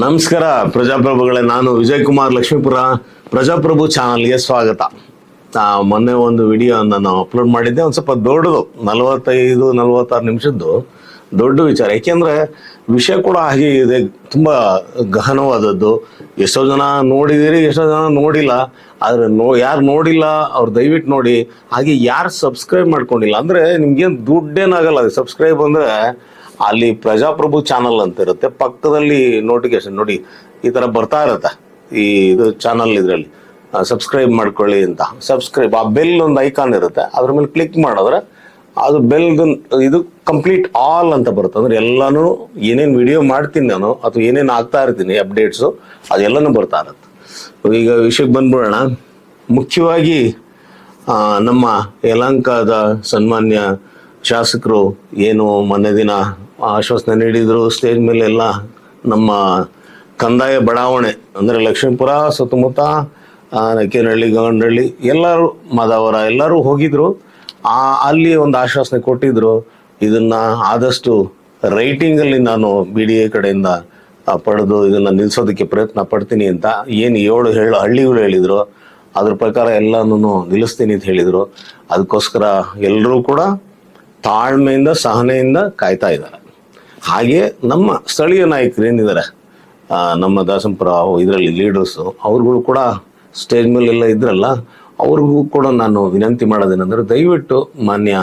ನಮಸ್ಕಾರ ಪ್ರಜಾಪ್ರಭುಗಳೇ, ನಾನು ವಿಜಯ್ ಕುಮಾರ್ ಲಕ್ಷ್ಮೀಪುರ, ಪ್ರಜಾಪ್ರಭು ಚಾನಲ್ಗೆ ಸ್ವಾಗತ. ಮೊನ್ನೆ ಒಂದು ವಿಡಿಯೋ ನಾನು ಅಪ್ಲೋಡ್ ಮಾಡಿದ್ದೆ, ಒಂದು ಸ್ವಲ್ಪ ದೊಡ್ಡದು, ನಲವತ್ತೈದು, ನಲವತ್ತಾರು ನಿಮಿಷದ್ದು ದೊಡ್ಡ ವಿಚಾರ. ಯಾಕೆಂದ್ರೆ ವಿಷಯ ಕೂಡ ಹಾಗೆ ಇದೆ, ತುಂಬಾ ಗಹನವಾದದ್ದು. ಎಷ್ಟೋ ಜನ ನೋಡಿದಿರಿ, ಎಷ್ಟೋ ಜನ ನೋಡಿಲ್ಲ, ಆದ್ರೆ ನೋ, ಯಾರು ನೋಡಿಲ್ಲ, ಅವ್ರು ದಯವಿಟ್ಟು ನೋಡಿ. ಹಾಗೆ ಯಾರು ಸಬ್ಸ್ಕ್ರೈಬ್ ಮಾಡ್ಕೊಂಡಿಲ್ಲ, ಅಂದ್ರೆ ನಿಮ್ಗೇನು ದುಡ್ಡೇನಾಗಲ್ಲ ಸಬ್ಸ್ಕ್ರೈಬ್ ಅಂದ್ರೆ ಅಲ್ಲಿ ಪ್ರಜಾಪ್ರಭು ಚಾನಲ್ ಅಂತ ಇರುತ್ತೆ. ಪಕ್ಕದಲ್ಲಿ ನೋಟಿಫಿಕೇಶನ್ ನೋಡಿ, ಈ ತರ ಬರ್ತಾ ಇರುತ್ತೆ ಈ ಇದು ಚಾನಲ್ ಇದರಲ್ಲಿ. ಸಬ್ಸ್ಕ್ರೈಬ್ ಮಾಡ್ಕೊಳ್ಳಿ ಅಂತ. ಸಬ್ಸ್ಕ್ರೈಬ್ ಆ ಬೆಲ್ ಒಂದು ಐಕಾನ್ ಇರುತ್ತೆ. ಅದ್ರ ಮೇಲೆ ಕ್ಲಿಕ್ ಮಾಡಿದ್ರೆ ಅದು ಬೆಲ್ ಇದು ಕಂಪ್ಲೀಟ್ ಆಲ್ ಅಂತ ಬರುತ್ತೆ. ಅಂದ್ರೆ ಎಲ್ಲಾನು ಏನೇನು ವಿಡಿಯೋ ಮಾಡ್ತೀನಿ ನಾನು, ಅಥವಾ ಏನೇನು ಆಗ್ತಾ ಇರ್ತೀನಿ ಅಪ್ಡೇಟ್ಸು ಅದೆಲ್ಲನೂ ಬರ್ತಾ ಇರುತ್ತೆ. ಈಗ ವಿಷಯಕ್ಕೆ ಬಂದ್ಬಿಡೋಣ. ಮುಖ್ಯವಾಗಿ ನಮ್ಮ ಯಲಹಂಕದ ಸನ್ಮಾನ್ಯ ಶಾಸಕರು ಏನು ಮೊನ್ನೆ ದಿನ ಆಶ್ವಾಸನೆ ನೀಡಿದ್ರು. ಸ್ಟೇಜ್ ಮೇಲೆ ಎಲ್ಲ ನಮ್ಮ ಕಂದಾಯ ಬಡಾವಣೆ, ಅಂದರೆ ಲಕ್ಷ್ಮೀಪುರ, ಸುತ್ತಮುತ್ತ ನಕ್ಕೇನಹಳ್ಳಿ ಗಂಗನಹಳ್ಳಿ, ಎಲ್ಲರೂ ಮಾದಾವರ, ಎಲ್ಲರೂ ಹೋಗಿದ್ರು. ಆ, ಅಲ್ಲಿ ಒಂದು ಆಶ್ವಾಸನೆ ಕೊಟ್ಟಿದ್ರು. ಇದನ್ನ ಆದಷ್ಟು ರೈಟಿಂಗಲ್ಲಿ ನಾನು ಬಿ ಡಿ ಎ ಕಡೆಯಿಂದ ಪಡೆದು ಇದನ್ನ ನಿಲ್ಲಿಸೋದಕ್ಕೆ ಪ್ರಯತ್ನ ಪಡ್ತೀನಿ ಅಂತ ಏನು ಏಳು ಹೇಳು, ಹಳ್ಳಿಗಳು ಹೇಳಿದರು. ಅದ್ರ ಪ್ರಕಾರ ಎಲ್ಲಾನು ನಿಲ್ಲಿಸ್ತೀನಿ ಅಂತ ಹೇಳಿದರು. ಅದಕ್ಕೋಸ್ಕರ ಎಲ್ಲರೂ ಕೂಡ ತಾಳ್ಮೆಯಿಂದ, ಸಹನೆಯಿಂದ ಕಾಯ್ತಾ ಇದ್ದಾರೆ. ಹಾಗೆ ನಮ್ಮ ಸ್ಥಳೀಯ ನಾಯಕರು ಏನಿದ್ದಾರೆ ನಮ್ಮ ದಾಸಂಪುರ ಇದರಲ್ಲಿ ಲೀಡರ್ಸು ಅವ್ರುಗಳು ಕೂಡ ಸ್ಟೇಜ್ ಮೇಲೆಲ್ಲ ಇದ್ರಲ್ಲ, ಅವ್ರಿಗೂ ಕೂಡ ನಾನು ವಿನಂತಿ ಮಾಡೋದೇನೆಂದ್ರೆ ದಯವಿಟ್ಟು ಮಾನ್ಯ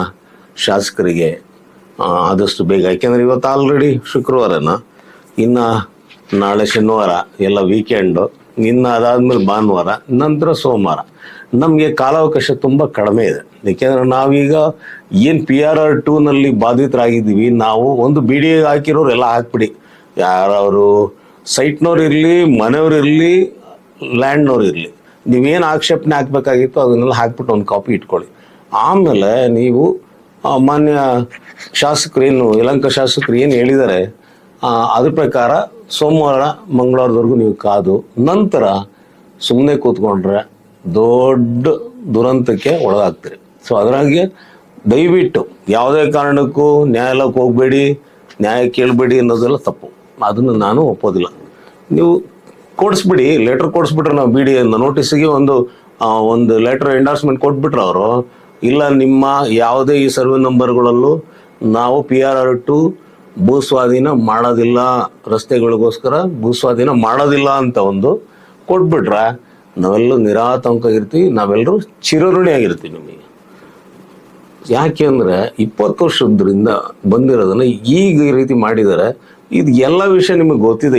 ಶಾಸಕರಿಗೆ ಆದಷ್ಟು ಬೇಗ, ಯಾಕೆಂದ್ರೆ ಇವತ್ತು ಆಲ್ರೆಡಿ ಶುಕ್ರವಾರನ, ಇನ್ನು ನಾಳೆ ಶನಿವಾರ ಎಲ್ಲ ವೀಕೆಂಡು ಇನ್ನು ಅದಾದ್ಮೇಲೆ ಭಾನುವಾರ, ನಂತರ ಸೋಮವಾರ. ನಮಗೆ ಕಾಲಾವಕಾಶ ತುಂಬ ಕಡಿಮೆ ಇದೆ. ಯಾಕೆಂದ್ರೆ ನಾವೀಗ ಏನು ಪಿ ಆರ್ ಆರ್ ಟೂನಲ್ಲಿ ಬಾಧಿತರಾಗಿದ್ದೀವಿ, ನಾವು ಒಂದು ಬಿ ಡಿ ಹಾಕಿರೋರು ಎಲ್ಲ ಹಾಕ್ಬಿಡಿ. ಯಾರವರು ಸೈಟ್ನವ್ರು ಇರಲಿ, ಮನೆಯವ್ರು ಇರಲಿ ಲ್ಯಾಂಡ್ನವ್ರು ಇರಲಿ. ನೀವೇನು ಆಕ್ಷೇಪಣೆ ಹಾಕ್ಬೇಕಾಗಿತ್ತು ಅದನ್ನೆಲ್ಲ ಹಾಕ್ಬಿಟ್ಟು ಒಂದು ಕಾಪಿ ಇಟ್ಕೊಳ್ಳಿ. ಆಮೇಲೆ ನೀವು ಮಾನ್ಯ ಶಾಸಕರು ಏನು, ಯಲಂಕ ಶಾಸಕರು ಏನು ಹೇಳಿದ್ದಾರೆ ಅದ್ರ ಪ್ರಕಾರ ಸೋಮವಾರ ಮಂಗಳವಾರದವರೆಗೂ ನೀವು ಕಾದು, ನಂತರ ಸುಮ್ಮನೆ ಕೂತ್ಕೊಂಡ್ರೆ ದೊಡ್ಡ ದುರಂತಕ್ಕೆ ಒಳಗಾಗ್ತೀರಿ. ಸೊ ಅದರಾಗೆ ದಯವಿಟ್ಟು ಯಾವುದೇ ಕಾರಣಕ್ಕೂ ನ್ಯಾಯಾಲಯಕ್ಕೆ ಹೋಗಬೇಡಿ, ನ್ಯಾಯ ಕೇಳಬೇಡಿ ಅನ್ನೋದೆಲ್ಲ ತಪ್ಪು. ಅದನ್ನು ನಾನು ಒಪ್ಪೋದಿಲ್ಲ. ನೀವು ಕೊಡಿಸ್ಬಿಡಿ, ಲೆಟರ್ ಕೊಡಿಸ್ಬಿಟ್ರೆ ನಾವು ಬಿ ಡಿ ನೋಟಿಸಿಗೆ ಒಂದು ಒಂದು ಲೆಟರ್ ಎಂಡಾರ್ಸ್ಮೆಂಟ್ ಕೊಟ್ಬಿಟ್ರೆ ಅವರು, ಇಲ್ಲ, ನಿಮ್ಮ ಯಾವುದೇ ಈ ಸರ್ವೆ ನಂಬರ್ಗಳಲ್ಲೂ ನಾವು ಪಿ ಆರ್ ಆರ್ ಟು ಭೂ ಸ್ವಾಧೀನ ಮಾಡೋದಿಲ್ಲ, ರಸ್ತೆಗಳಿಗೋಸ್ಕರ ಭೂ ಸ್ವಾಧೀನ ಮಾಡೋದಿಲ್ಲ ಅಂತ ಒಂದು ಕೊಟ್ಬಿಟ್ರೆ ನಾವೆಲ್ಲರೂ ನಿರಾತಂಕ ಇರ್ತೀವಿ, ನಾವೆಲ್ಲರೂ ಚಿರಋಣಿಯಾಗಿರ್ತೀವಿ ನಿಮಗೆ. ಯಾಕೆ ಅಂದರೆ ಇಪ್ಪತ್ತು ವರ್ಷದ್ರಿಂದ ಬಂದಿರೋದನ್ನ ಈಗ ಈ ರೀತಿ ಮಾಡಿದ್ದಾರೆ ಇದು ಎಲ್ಲ ವಿಷಯ ನಿಮಗೆ ಗೊತ್ತಿದೆ.